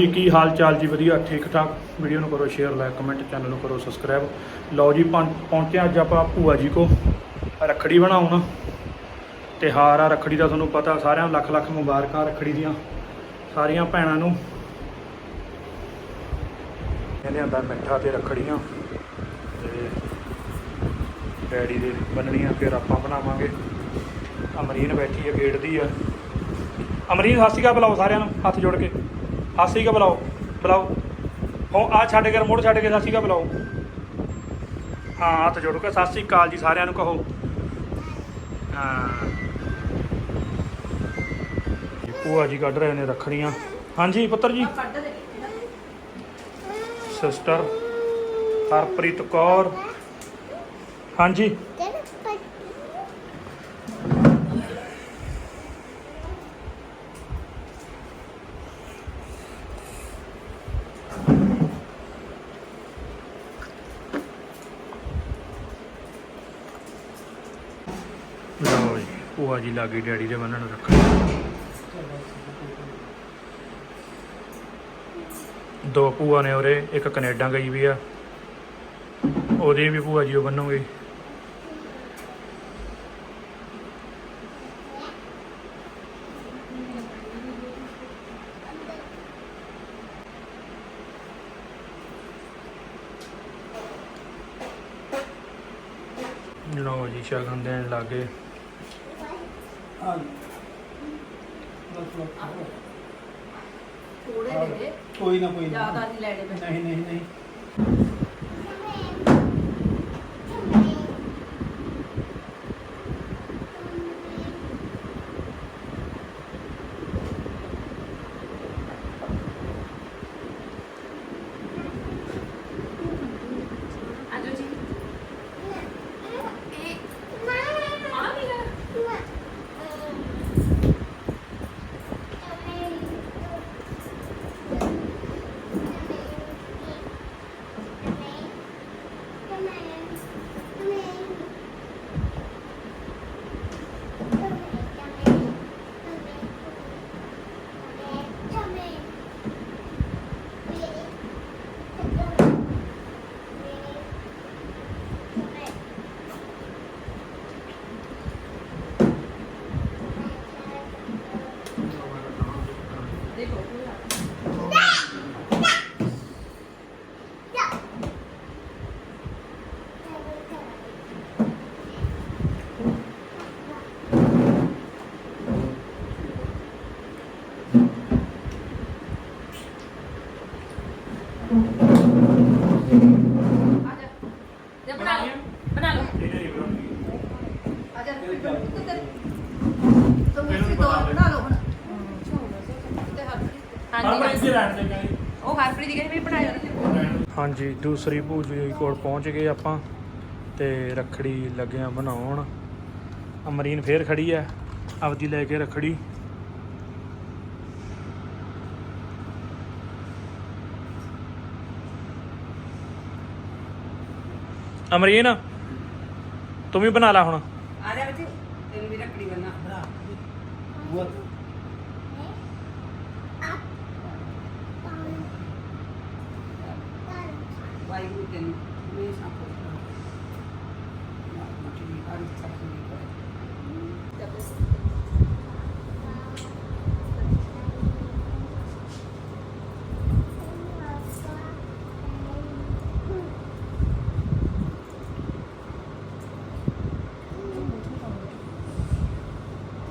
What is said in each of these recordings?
ਜੀ, ਕੀ ਹਾਲ ਚਾਲ ਜੀ? ਵਧੀਆ, ਠੀਕ ਠਾਕ। ਵੀਡੀਓ ਨੂੰ ਕਰੋ ਸ਼ੇਅਰ ਲਾਈਕ ਕਮੈਂਟ ਚੈਨਲ ਨੂੰ ਕਰੋ ਸਬਸਕ੍ਰਾਈਬ ਲਓ ਜੀ ਪਹੁੰ- ਪਹੁੰਚੇ ਅੱਜ ਆਪਾਂ ਭੂਆ ਜੀ ਕੋ ਰੱਖੜੀ ਬਣਾਉਣ। ਤਿਉਹਾਰ ਆ, ਰੱਖੜੀ ਦਾ ਤੁਹਾਨੂੰ ਪਤਾ, ਸਾਰਿਆਂ ਨੂੰ ਲੱਖ ਲੱਖ ਮੁਬਾਰਕਾਂ ਰੱਖੜੀ ਦੀਆਂ, ਸਾਰੀਆਂ ਭੈਣਾਂ ਨੂੰ। ਇਹ ਲਿਆਂਦਾ ਮਿੱਠਾ ਤੇ ਰੱਖੜੀਆਂ। ਤੇ ਡੈਡੀ ਦੇ ਬੰਨਣੀਆਂ ਫਿਰ ਆਪਾਂ ਬਣਾਵਾਂਗੇ। ਅਮਰੀਨ ਬੈਠੀ ਹੈ ਗੇਟ ਦੀ ਆ। ਅਮਰੀਨ, ਸਤਿ ਸ਼੍ਰੀ ਬੁਲਾਓ ਸਾਰਿਆਂ ਨੂੰ, ਹੱਥ ਜੋੜ ਕੇ। ਸਤਿ ਸ਼੍ਰੀ ਬੁਲਾਓ ਬੁਲਾਓ। ਹੋ ਆ ਛੱਡ ਕੇ ਰਿਮੋਟ ਛੱਡ ਕੇ ਸਤਿ ਸ਼੍ਰੀ ਬੁਲਾਓ। ਹਾਂ ਹੱਥ ਜੋੜ ਕੇ ਸਤਿ ਸ਼੍ਰੀ ਅਕਾਲ ਜੀ ਸਾਰਿਆਂ ਨੂੰ ਕਹੋ। ਹਾਂ। ਜੀ, ਭੂਆ ਜੀ ਕੱਢ ਰਹੇ ਨੇ ਰੱਖੜੀਆਂ। ਹਾਂਜੀ ਪੁੱਤਰ ਜੀ। ਸਿਸਟਰ ਹਰਪ੍ਰੀਤ ਕੌਰ। ਹਾਂਜੀ। ਲਓ ਜੀ ਭੂਆ ਜੀ ਲਾਗੇ ਡੈਡੀ ਦੇ ਬੰਨਣ ਰੱਖਣ। ਦੋ ਭੂਆ ਨੇ ਉਰੇ, ਇੱਕ ਕੈਨੇਡਾ ਗਈ ਵੀ ਆ। ਉਹਦੀ ਵੀ ਭੂਆ ਜੀ ਉਹ ਬੰਨੂਗੀ। ਲਓ ਜੀ, ਸ਼ਗਨ ਦੇਣ ਲੱਗੇ ਥੋੜੇ ਦੇ ਦੇ ਕੋਈ ਨਾ ਕੋਈ ਨਾ। ਜ਼ਿਆਦਾ ਨਹੀਂ ਲੈਣੇ ਪੈਸੇ ਨਹੀਂ ਨਹੀਂ ਨਹੀਂ ਆਜੋ ਜੀ ਇਹ ਆ ਨਹੀਂ ਗਾ ਦੇਖੋ ਆਜਾ ਜੇ ਬਣਾ ਲਓ ਬਣਾ ਲਓ ਆਜਾ ਤੁਮ ਇਸ ਦੋ ਬਣਾ ਲਓ ਹੁਣ ਤੇ ਹਰਪ੍ਰੀਤ ਉਹ ਹਰਪ੍ਰੀਤ ਦੀ ਕਹਿੰਦੀ ਵੀ ਬਣਾਇਓ ਹਾਂਜੀ ਦੂਸਰੀ ਭੂਜੀ ਕੋਲ ਪਹੁੰਚ ਗਏ ਆਪਾਂ ਤੇ ਰੱਖੜੀ ਲੱਗੇ ਆ ਬਣਾਉਣ। ਅਮਰੀਨ ਫੇਰ ਖੜੀ ਆ ਆਪਦੀ ਲੈ ਕੇ ਰੱਖੜੀ। ਅਮਰੀਨ ਤੂੰ ਵੀ ਬਣਾ ਲੈ ਹੁਣ। ਆ ਜਾ ਬੱਚੇ ਤੈਨੂੰ ਵੀ ਰੱਖੜੀ ਬੰਨਾ ਭਰਾ ਉਹ ਵਾਹਿਗੁਰੂ ਤੈਨੂੰ ਹਮੇਸ਼ਾ ਖੁਸ਼ ਰੱਖੇ ਨਾ ਮਟੀ ਹਰ ਸਭ ਨੂੰ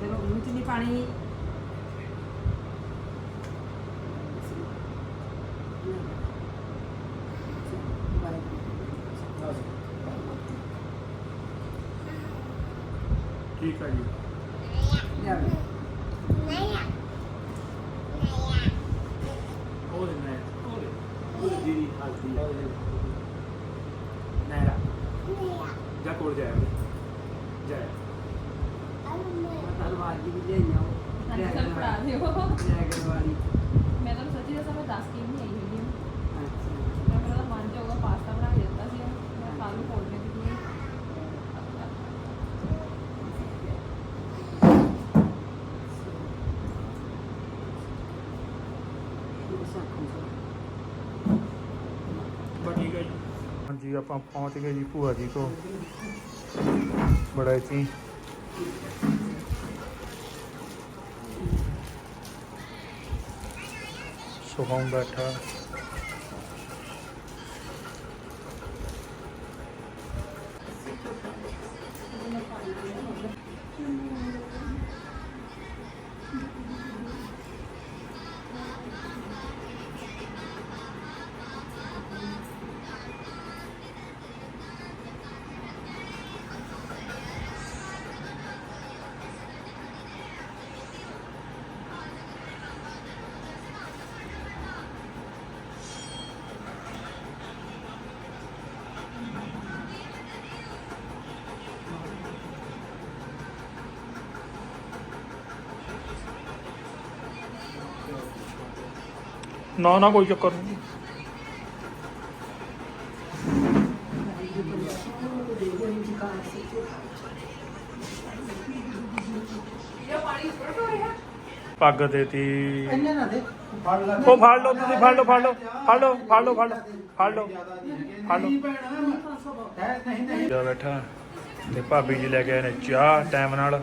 ਚਲੋ ਮੂੰਹ ਚ ਨਹੀਂ ਪਾਣੀ ਠੀਕ ਆ ਜੀ। ਲਿਆਓ। ਉਹ ਨੇ ਉਹ ਦੀਦੀ ਹਲਦੀ ਨੈਰਾ ਜਾ ਕੋਲ ਜਾਇਆ ਜਾਇਆ। ਤਲਵਾਰ ਦੀ ਵੀ ਸਰ ਫੜਾ ਦਿਓ। ਜੈਗਰ ਵਾਲੀ ਮੈਂ ਤੁਹਾਨੂੰ ਸੱਚੀ ਦੱਸਾਂ ਮੈਂ ਦੱਸ ਕੇ ਨਹੀਂ ਆਈ। हाँ जी आप पहुँच गए जी भूआ जी को बड़ा ची सुखा बैठा ਨਾ ਨਾ ਕੋਈ ਚੱਕਰ ਨਹੀਂ। ਪੱਗ ਦੇਤੀ। ਇੰਨੇ ਨਾ ਦੇ। ਫੜ ਲੈ। ਉਹ ਫੜ ਲਓ ਤੁਸੀਂ ਫੜ ਲਓ ਫੜ ਲਓ ਫੜ ਲਓ ਫੜ ਲਓ ਫੜ ਲਓ ਫੜ ਲਓ ਫੜ ਲਓ। ਨਹੀਂ ਨਹੀਂ। ਜਾ ਬੈਠਾ। ਤੇ ਭਾਬੀ ਜੀ ਲੈ ਕੇ ਆਏ ਨੇ ਚਾਹ ਟਾਈਮ ਨਾਲ।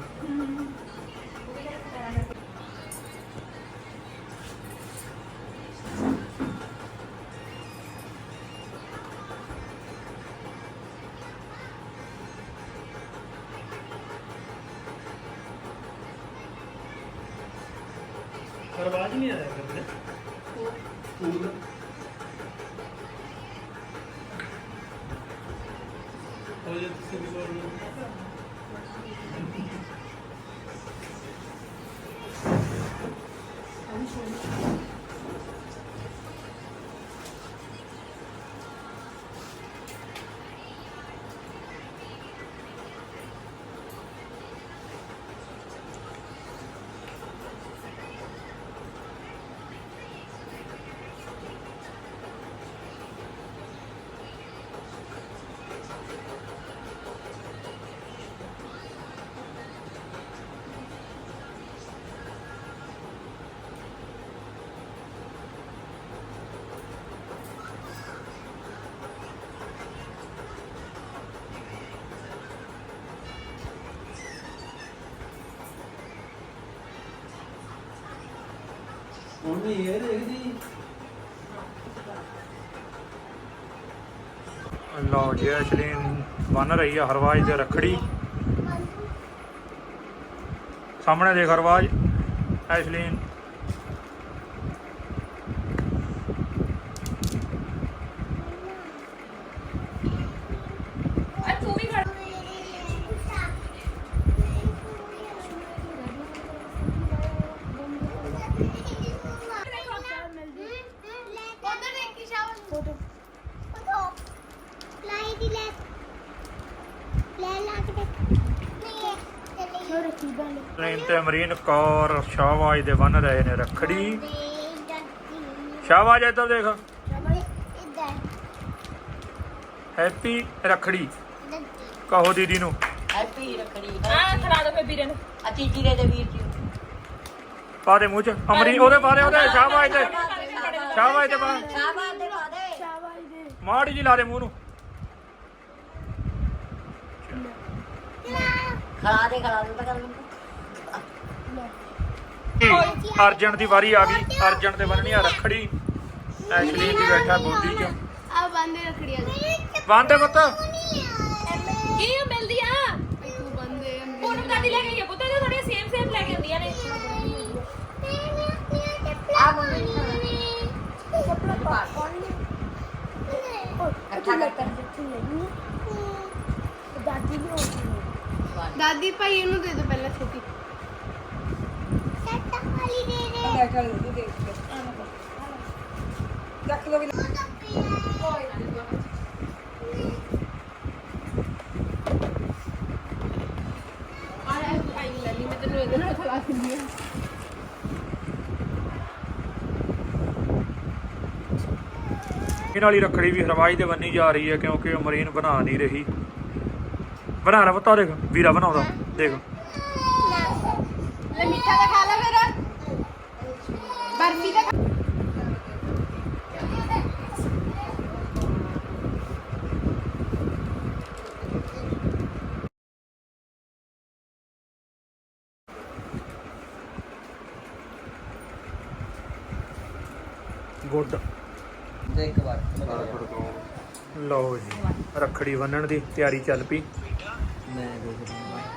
ਆਵਾਜ਼ ਨਹੀਂ ਆ ਰਿਹਾ ਕਰਦੇ ਉਹ ਹੁਣ ਇਹ ਦੇਖਦੀ। ਲਓ ਜੀ ਅਸ਼ਲੀਨ ਬਨ ਰਹੀ ਆ ਹਰਵਾਜ ਦੇ ਰਖੜੀ। ਸਾਹਮਣੇ ਦੇਖ ਹਰਵਾਜ ਐਸ਼ਲੀਨ ਆ ਤੂੰ ਵੀ ਖੜ ਉਧਰ ਦੇਖੀ ਸ਼ਾਵਲ ਫੋਟੋ ਫੋਟੋ ਲਾਈ ਦੀ ਲੈ ਲੈ ਲਾ ਕੇ ਦੇਖ ਨਹੀਂ ਅਸ਼ਲੀਨ ਤੇ ਅਮਰੀਨ ਕੌਰ ਸ਼ਾਹਵਾਜ ਦੇ ਬਨ ਰਹੇ ਨੇ ਰਖੜੀ। ਸ਼ਾਹਵਾਜ ਇੱਧਰ ਦੇਖ। ਇੱਧਰ ਹੈਪੀ ਰਖੜੀ। ਕਹੋ ਦੀਦੀ ਨੂੰ। ਹੈਪੀ ਰੱਖੜੀ। ਆ ਖੜਾ ਦੋ ਫੇ ਵੀਰੇ ਨੂੰ। ਅਤੀ ਜੀਰੇ ਦੇ ਵੀਰ ਜੀ। ਪਾ ਦੇ ਮੂੰਹ ਚ। ਅਮਰੀਨ ਉਹਦੇ ਪਾ ਦੇ ਉਹਦੇ ਸ਼ਾਹਵਾਜ ਦੇ। ਸ਼ਾਹਵਾਜ ਦੇ ਪਾ ਸ਼ਾਬਾਸ਼ ਦੇ ਮਾੜੀ ਜੀ ਲਾ ਦੇ ਮੂੰਹ ਨੂੰ। ਦੇ ਦੇ ਤਾਂ ਕਰ ਅਰਜਨ ਦੀ ਵਾਰੀ ਆ ਗਈ। ਅਰਜਨ ਤੇ ਬੰਨਣੀ ਆ ਰਖੜੀ। ਐਸ਼ਲੀ ਵੀ ਬੈਠਾ ਗੋਦੀ 'ਚ। ਆ ਬੰਦੇ ਰੱਖੜੀਆਂ ਦੇ ਬੰਦੇ ਪੁੱਤ ਕੀ ਆ। ਮਿਲਦੀ ਆ। ਤੂੰ ਬੰਦੇ ਉਹਨੂੰ ਕਾਦੀ ਲੈ ਗਈ ਆ ਪੁੱਤ ਇਹ ਥੋੜੀ ਸੇਮ ਸੇਮ ਲੈ ਕੇ ਆਉਂਦੀਆਂ ਨੇ ਆ ਮੰਮੀ ਕੱਪੜਾ ਪਾ ਕੌਣ ਇਕੱਠਾ ਕਰ ਕਰ ਦਾਦੀ ਵੀ ਹੋਣੀ ਦਾਦੀ ਭਾਈ ਇਹਨੂੰ ਦੇ ਦੋ ਪਹਿਲਾਂ ਛੋਟੀ ਟੱਟਾ ਵਾਲੀ ਦੇ ਦੇ। ਰੱਖ ਲੋ ਆ ਲੈ ਤੂੰ ਆਈ ਲੈ ਮੈਂ ਆ ਇਹ ਵਾਲੀ ਰਖੜੀ ਵੀ ਹਰਵਾਈ ਦੇ ਬੰਨੀ ਜਾ ਰਹੀ ਹੈ ਕਿਉਂਕਿ ਅਮਰੀਨ ਬਣਾ ਨਹੀਂ ਰਹੀ। ਬਣਾ ਲੈ ਪੁੱਤਾ ਦੇਖ ਵੀਰਾ ਬਣਾਉਂਦਾ। ਦੇਖੋ। ਲੈ ਗੁੱਡ। ਲਓ ਜੀ ਰੱਖੜੀ ਬੰਨਣ ਦੀ ਤਿਆਰੀ ਚੱਲ ਪਈ। ਮੈਂ ਦੇਖ ਰਿਹਾ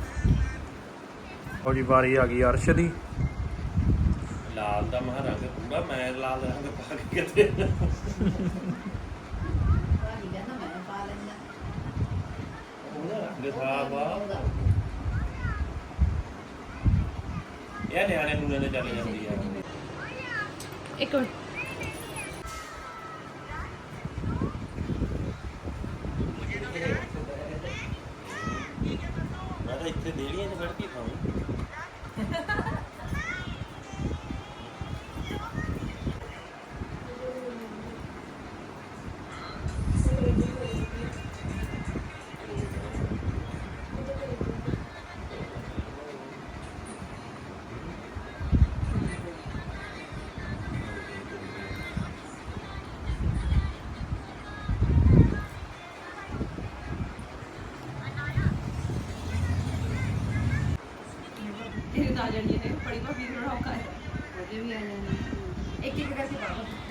ਲਓ ਜੀ ਵਾਰੀ ਆ ਗਈ ਅਰਸ਼ ਦੀ। ਲਾਲ ਦਾ ਮਹਾਂ ਰੰਗ ਪੂਰਾ ਮੈਂ ਲਾਲ ਰੰਗ ਪਾ ਕੇ ਕਿਤੇ। ਇਹ ਨਿਆਣੇ ਨੂੰ ਨੇ ਚੱਲ ਜਾਂਦੀ ਆ। ਇੱਕ ਮਿੰਟ। ਆ ਜਾਣੀ ਹੈ ਬੜੀ ਭਾਬੀ ਨੂੰ ਔਖਾ ਹੈ ਉਹਦੇ ਵੀ ਆ ਜਾਣੀ। ਇੱਕ ਇੱਕ ਕਰਕੇ ਪਾਓ